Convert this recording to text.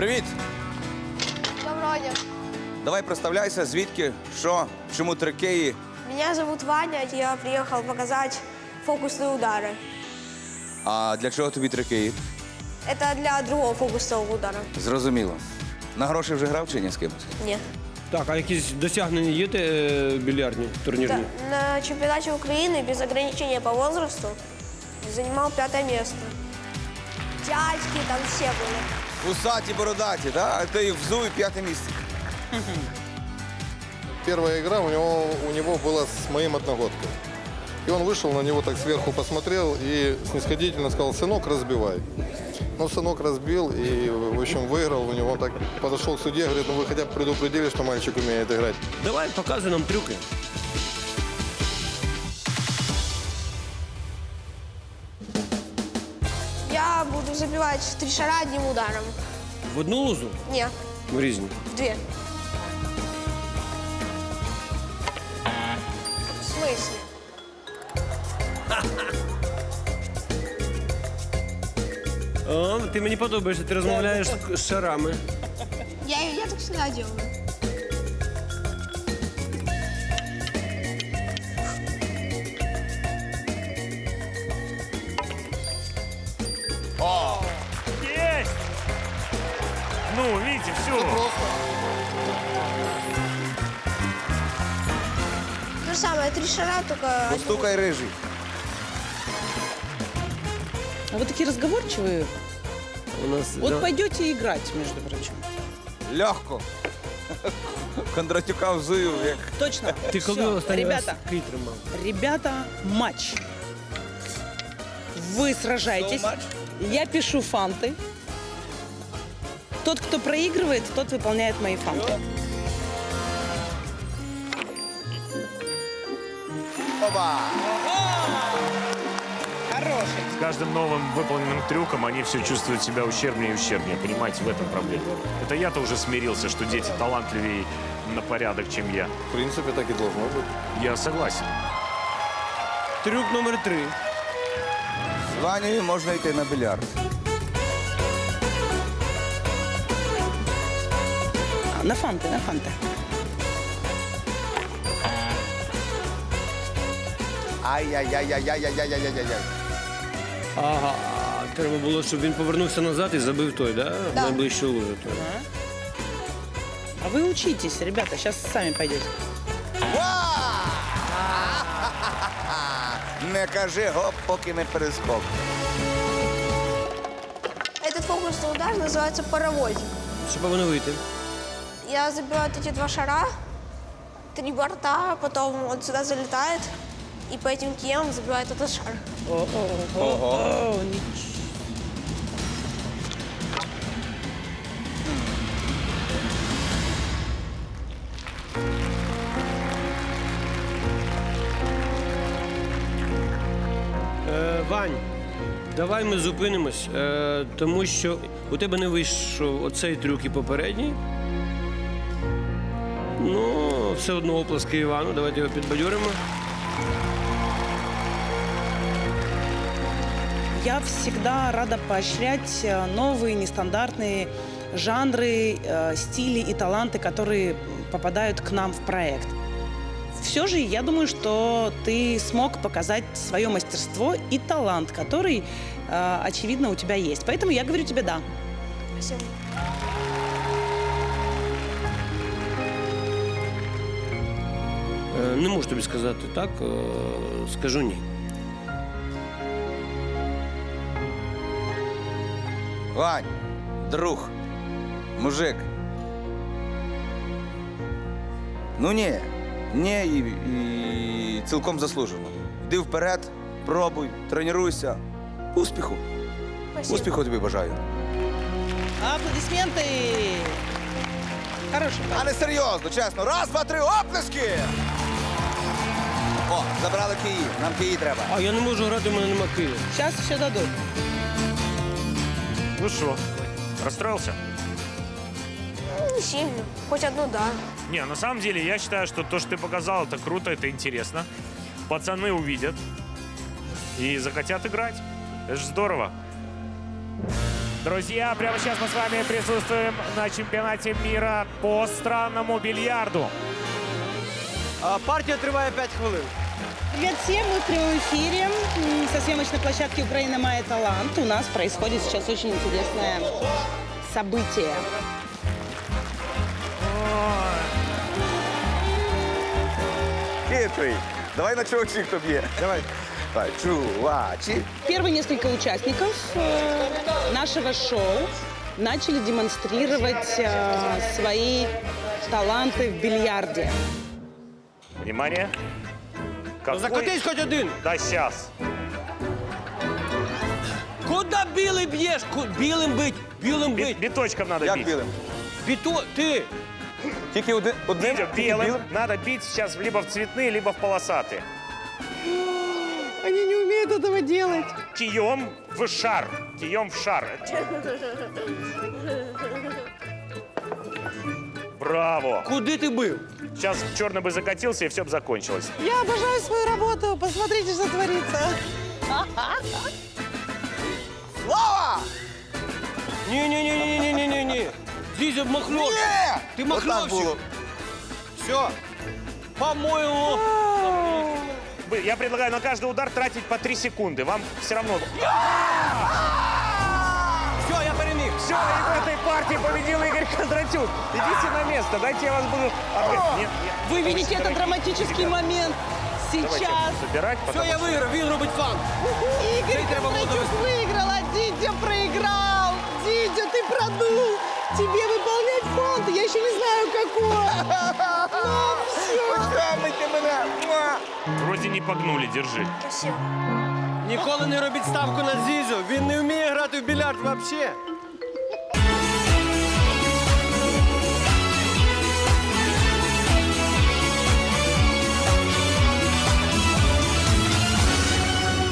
Привіт! Доброго дня. Давай представляйся, звідки, що, чому трикеї. Меня зовут Ваня. Я приехал показать фокусные удары. А для чого тобі трикеї? Это для другого фокусного удара. Зрозуміло. На гроші вже грав чи ні з кимось? Нет. Так, а якісь досягнення є е, більярдні, турнірні? Да, на чемпионате Украины без ограничения по возрасту занимал пятое место. Дядьки там все были. Усаті, бородаті, да? а ти їх взув і п'яте місце. Первая игра у него, у него была с моим одногодком. И он вышел на него так сверху посмотрел и снисходительно сказал, сынок, разбивай. Ну, сынок разбил и, в общем, выиграл у него. Он так подошел к судье, говорит, ну вы хотя бы предупредили, что мальчик умеет играть. Давай показуй нам трюки. буду забивать три шара одним ударом. В одну лузу? Не, В різні. в две. В смысле? О, ти мені подобаєшся, ти розмовляєш з- з шарами. Я, я так всегда делаю. Ну, видите, все. То же самое, три шара, только... одним Постукай рижий. А вы такие разговорчивые. У нас Вот да. пойдете играть, между прочим. Легко. Кондратюка взую, як Точно. Ти коли Всё, останній Ребята, раз кий тримав? ребята, матч. Вы сражаетесь. Я пишу фанты. Тот, кто проигрывает, тот выполняет мои фанты. Оба! Хороший. С каждым новым выполненным трюком они все чувствуют себя ущербнее и ущербнее. Понимаете, в этом проблема. Это я-то уже смирился, что дети талантливее на порядок, чем я. В принципе, так и должно быть. Я согласен. Трюк номер три. З Ванею можна йти на більярд. А, На фанты, на фанты. Ай-яй-яй-яй-яй-яй-яй-яй-яй. Ага. Треба було, щоб він повернувся назад і забив той, да? Да. Найближчу лузу. той. А вы учитесь, ребята, сейчас сами пойдете. Не кажи гоп, поки не перескок. Этот фокусный удар называется паровозик. Щоб воно вийти. Я забиваю вот эти два шара, три борта, потом он сюда залетает, и по этим киям забивает этот шар. О, нич- Е, Вань, давай ми зупинимось, е, тому що у тебе не вийшов оцей трюк і попередній. Ну, все одно оплески Івану, давайте його підбадьоримо. Я всегда рада поощрять э, новые, нестандартные жанры, э, стили и таланты, которые попадают к нам в проект. Все же я думаю, что ты смог показать свое мастерство и талант, который, э, очевидно, у тебя есть. Поэтому я говорю тебе да. Спасибо. Не можу тобі сказати так, е, скажу ні. Вань, друг, мужик. Ну ні, ні, і, і цілком заслужено. Йди вперед, пробуй, тренуйся. Успіху. Спасибо. Успіху тобі бажаю. Аплодисменты! Хороший А не серйозно, чесно. Раз, два, три, оплески! О, забрали Київ. Нам Київ треба. А я не можу грати, у мене нема київ. Сейчас все дадут. Ну что, расстроился? Ну, Не сильно. Хоть одну, да. Не, на самом деле, я считаю, что то, что ты показал, это круто, это интересно. Пацаны увидят и захотят играть. Это же здорово. Друзья, прямо сейчас мы с вами присутствуем на чемпионате мира по странному бильярду. А партія триває 5 хвилин. Привет всем, мы в прямом эфире м, со съемочной площадки «Украина Мая Талант». У нас происходит сейчас очень интересное событие. Хитрий. Давай на чувачі, хто б'є. Давай. Давай, чувачі. Первые несколько участников э, нашего шоу начали демонстрировать э, свои таланты в бильярде. Внимание. Какой- Закотись хоч один. Да, сейчас. Куди білий б'єш? Ку- Білим бить, білим бить. Биточком надо Як бить. білим? Біто, ти. Тільки один. одним? Видите, Тільки белым. Надо бить сейчас либо в цветные, либо в полосатые. Они не умеют этого делать. Кием в шар. Кием в шар. Браво! Куди ти бив? Сейчас черный бы закатился, и все бы закончилось. Я обожаю свою работу. Посмотрите, что творится. Слава! Ні, ні, ні, ні, ні, ні, ні, ні. Зізя махнув. Ні! Ти Отак махнувся. було. Все. По-моєму. Вы- Я предлагаю на каждый удар тратить по 3 секунды. Вам все равно... Все, я переміг. Все, и в этой партии победил Игорь Кондратюк. Идите на место, дайте я вас буду... отбыть. Нет, нет. Вы видите этот Давайте, драматический ребят, момент Давайте сейчас. собирать, Все, потому я что- виграв, він робить фан. Игорь Ты треба было Кондратюк выиграл, а Дидя проиграл. Дидя, ты продул. Тебе выполнять фонд, я еще не знаю какой. Ну, все. Потягнете мене! Муа! Вроде не погнули, держи. Спасибо. Ніколи не робіть ставку на Зізю. Він не вміє грати в більярд взагалі.